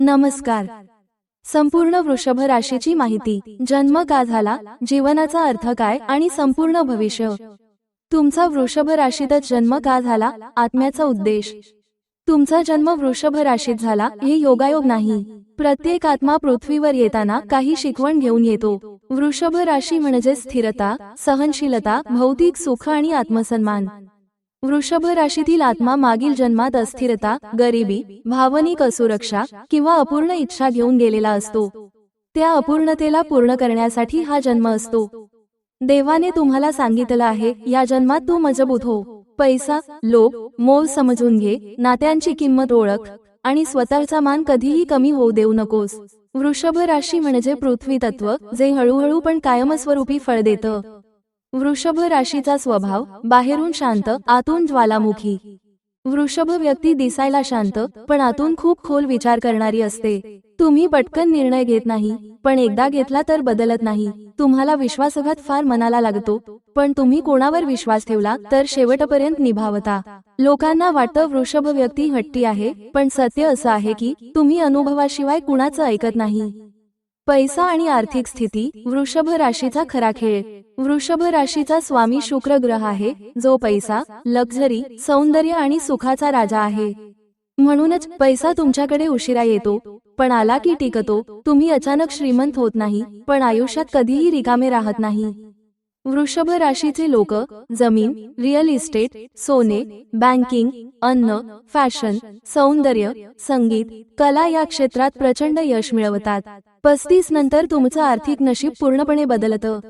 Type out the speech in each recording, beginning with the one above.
नमस्कार. संपूर्ण वृषभ राशीची माहिती. जन्म का झाला? जीवनाचा अर्थ काय? आणि संपूर्ण भविष्य. तुमचा वृषभ राशीतच जन्म का झाला? आत्म्याचा उद्देश. तुमचा जन्म वृषभ राशीत झाला. हे योगायोग नाही. प्रत्येक आत्मा पृथ्वीवर येताना काही शिकवण घेऊन येतो. वृषभ राशी म्हणजे स्थिरता सहनशीलता भौतिक सुख आणि आत्मसन्मान. वृषभ राशीतील आत्मा मागील जन्मात अस्थिरता गरिबी भावनिक असुरक्षा किंवा अपूर्ण इच्छा घेऊन गेलेला असतो. त्या अपूर्णतेला पूर्ण करण्यासाठी हा जन्म असतो. देवाने तुम्हाला सांगितलं आहे या जन्मात तू मजबूत हो. पैसा लोक मोल समजून घे नात्यांची किंमत ओळख आणि स्वतःचा मान कधीही कमी होऊ देऊ नकोस. वृषभ राशी म्हणजे पृथ्वी तत्व जे हळूहळू पण कायमस्वरूपी फळ देतं. वृषभ राशीचा स्वभाव बाहेरून शांत आतून ज्वालामुखी. वृषभ व्यक्ती दिसायला शांत पण आतून खूप खोल विचार करणारी असते. तुम्ही पटकन निर्णय घेत नाही पण एकदा घेतला तर बदलत नाही. तुम्हाला विश्वासघात फार मनाला लागतो पण तुम्ही कोणावर विश्वास ठेवला तर शेवटपर्यंत निभावता. लोकांना वाटतं वृषभ व्यक्ती हट्टी आहे पण सत्य असं आहे की तुम्ही अनुभवाशिवाय कुणाचं ऐकत नाही. पैसा आणि आर्थिक स्थिती वृषभ राशीचा खरा खेळ. वृषभ राशीचा स्वामी शुक्र ग्रह आहे जो पैसा लक्झरी सौंदर्य आणि सुखाचा राजा आहे. म्हणूनच पैसा तुमच्याकडे उशिरा येतो पण आला की टिकतो तुम्ही अचानक श्रीमंत होत नाही पण आयुष्यात कधीही रिकामे राहत नाही. वृषभ राशीचे लोक जमीन रिअल इस्टेट सोने बँकिंग अन्न फॅशन सौंदर्य संगीत कला या क्षेत्रात प्रचंड यश मिळवतात. पस्तीस नंतर तुमचं आर्थिक नशीब पूर्णपणे बदलतं.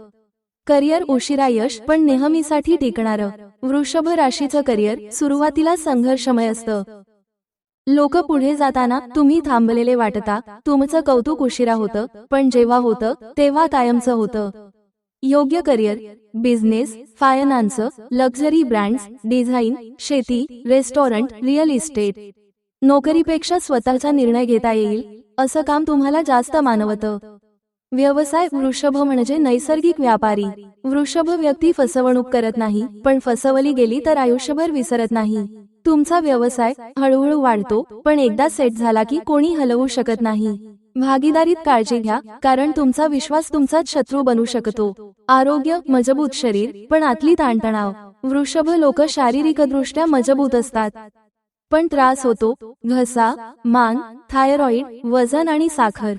करिअर उशिरा यश पण नेहमीसाठी टिकणारं. वृषभ राशीचं करिअर सुरुवातीला संघर्षमय असतं. लोक पुढे जाताना तुम्ही थांबलेले वाटता तुमचं कौतुक उशिरा होतं पण जेव्हा होतं तेव्हा कायमचं होतं. योग्य career business finance luxury brands design शेती रेस्टॉरंट रिअल इस्टेट. नोकरीपेक्षा स्वतःचा निर्णय घेता येईल असं काम तुम्हाला जास्त मानवतं. व्यवसाय वृषभ म्हणजे नैसर्गिक व्यापारी. वृषभ व्यक्ती फसवणूक करत नाही पण फसवली गेली तर आयुष्यभर विसरत नाही. तुमचा व्यवसाय हळूहळू वाढतो पण एकदा सेट झाला की कोणी हलवू शकत नाही. भागीदारीत काळजी घ्या कारण तुमचा विश्वास तुमचाच शत्रू बनू शकतो. आरोग्य मजबूत शरीर पण आतली ताणतणाव. वृषभ लोक शारीरिकदृष्ट्या मजबूत असतात. पण त्रास होतो घसा मान थायरॉइड वजन आणि साखर.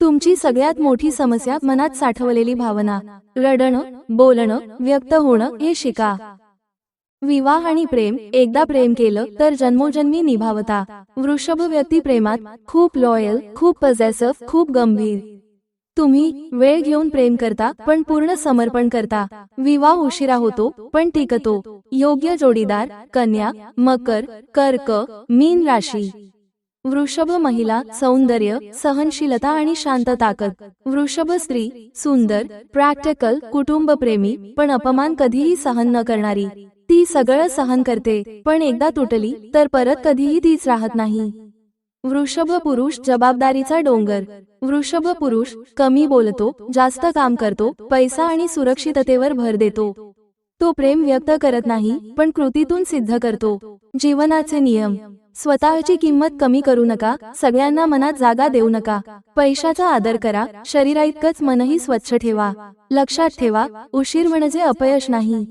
तुमची सगळ्यात मोठी समस्या मनात साठवलेली भावना. रडणं बोलणं व्यक्त होणं हे शिका. विवाह आणि प्रेम. एकदा प्रेम केलं तर जन्मोजन्मी निभावता. वृषभ व्यक्ती प्रेमात खूप लॉयल खूप पॉझेसिव्ह खूप गंभीर. तुम्ही वेळ घेऊन प्रेम करता पण पूर्ण समर्पण करता. विवाह उशिरा होतो पण टिकतो. योग्य जोडीदार कन्या मकर कर्क मीन राशी. वृषभ महिला सौंदर्य सहनशीलता आणि शांत ताकद. वृषभ स्त्री सुंदर प्रॅक्टिकल कुटुंबप्रेमी पण अपमान कधीही सहन न करणारी. ती सगळं सहन करते. पण एकदा तुटली तर परत कधीही तीच राहत नाही. वृषभ पुरुष जबाबदारीचा डोंगर. वृषभ पुरुष कमी बोलतो जास्त काम करतो पैसा आणि सुरक्षिततेवर भर देतो. तो प्रेम व्यक्त करत नाही पण कृतीतून सिद्ध करतो. जीवनाचे नियम. स्वतःची किंमत कमी करू नका सगळ्यांना मनात जागा देऊ नका. पैशाचा आदर करा शरीराइतकंच मनही स्वच्छ ठेवा. लक्षात ठेवा उशीर म्हणजे अपयश नाही.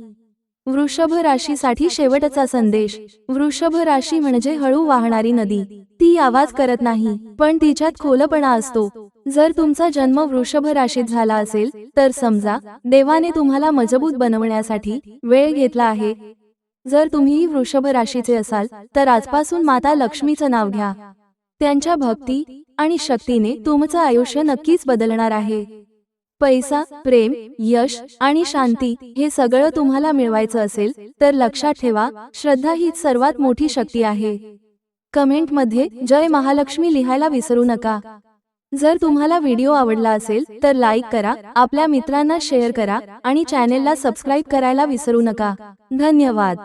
वृषभ राशीसाठी शेवटचा संदेश. वृषभ राशी म्हणजे हळू वाहणारी नदी. ती आवाज करत नाही पण तिच्यात खोलपणा असतो. जर तुमचा जन्म वृषभ राशीत झाला असेल तर समजा देवाने तुम्हाला मजबूत बनवण्यासाठी वेळ घेतला आहे. जर तुम्हीही वृषभ राशीचे असाल तर आजपासून माता लक्ष्मीचं नाव घ्या. त्यांच्या भक्ती आणि शक्तीने तुमचं आयुष्य नक्कीच बदलणार आहे. पैसा प्रेम यश आणि शांती हे सगळं तुम्हाला मिळवायचं असेल तर लक्षात ठेवा श्रद्धा हीच सर्वात मोठी शक्ती आहे. कमेंटमध्ये जय महालक्ष्मी लिहायला विसरू नका. जर तुम्हाला व्हिडिओ आवडला असेल तर लाईक करा आपल्या मित्रांना शेअर करा आणि चॅनेलला सबस्क्राईब करायला विसरू नका. धन्यवाद.